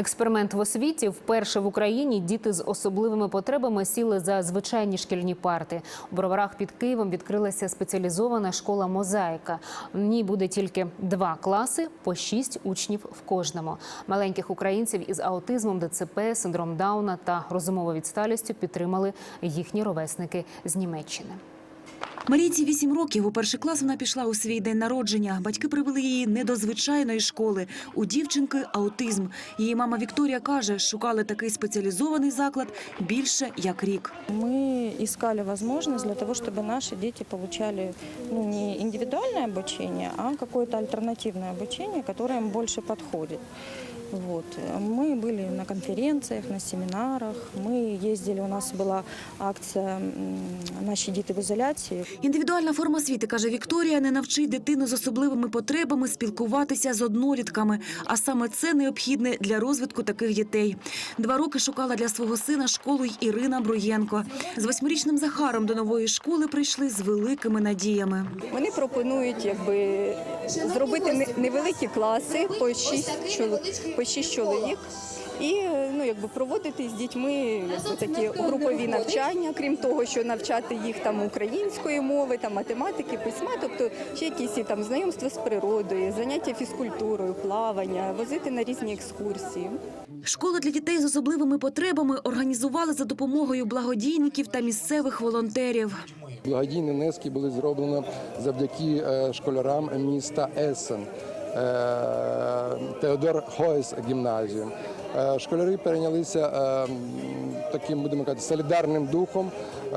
Експеримент в освіті вперше в Україні діти з особливими потребами сіли за звичайні шкільні парти. У броварах під Києвом відкрилася спеціалізована школа Мозаїка. В ній буде тільки два класи по шість учнів в кожному. Маленьких українців із аутизмом, ДЦП, синдром Дауна та розумовою відсталістю підтримали їхні ровесники з Німеччини. Марійці 8 років. У перший клас вона пішла у свій день народження. Батьки привели її не до звичайної школи. У дівчинки аутизм. Її мама Вікторія каже, шукали такий спеціалізований заклад більше як рік. Мы искали возможность для того, чтобы наши дети получали ну, не индивидуальное обучение, а какое-то альтернативное обучение, которое им больше подходит. Вот. Мы были на конференциях, на семинарах, мы ездили, у нас была акция м, «Наши дети в изоляции». Індивідуальна форма освіти, каже Вікторія, не навчить дитину з особливими потребами спілкуватися з однолітками. А саме це необхідне для розвитку таких дітей. Два роки шукала для свого сина школу й Ірина Бруєнко. З восьмирічним Захаром до нової школи прийшли з великими надіями. Вони пропонують якби зробити не- невеликі класи по 6 чоловік, по 6 чоловік. І ну якби проводити з дітьми якби, такі групові навчання, крім того, що навчати їх там української мови, там математики, письма, тобто ще якісь там знайомства з природою, заняття фізкультурою, плавання, возити на різні екскурсії. Школи для дітей з особливими потребами організували за допомогою благодійників та місцевих волонтерів. Благодійні внески були зроблені завдяки е, школярам міста Есен, Теодор Хойс гімназію. Е, Школяри перейнялися е, таким, будемо казати, солідарним духом, е,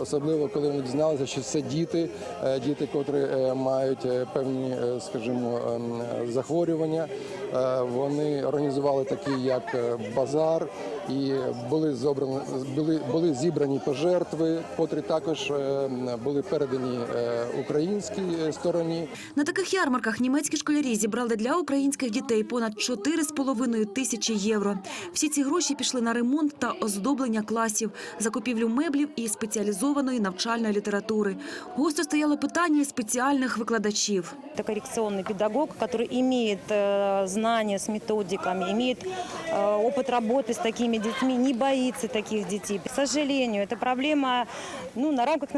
особливо коли вони дізналися, що це діти, е, діти, котрі е, мають е, певні, е, скажімо, ем, захворювання. Е, Вони організували такий як е, базар і були зобрані, були, були зібрані пожертви, котрі також е, були передані е, українській е, стороні. На таких ярмарках німецькі школярі зібрали для українських дітей понад 4,5 тисячі євро. Всі ці гроші пішли на ремонт та оздоблення класів, закупівлю меблів і спеціалізованої навчальної літератури. Гостро стояло питання і спеціальних викладачів. Это коррекционный педагог, который имеет э, знания с методиками, имеет э, опыт работы с такими детьми, не боится таких детей. К сожалению, это проблема ну, на рамках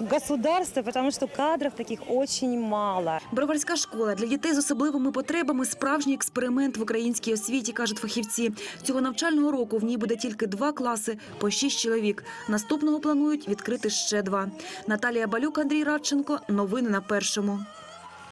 государства, потому что кадров таких очень мало. Броварська школа для дітей з особливими потребами справжній експеримент в українській освіті, кажуть фахівці. Цього навчального року в ній буде тільки два класи по шість чоловік. Наступного планують відкрити ще два. Наталія Балюк, Андрій Радченко. Новини на першому.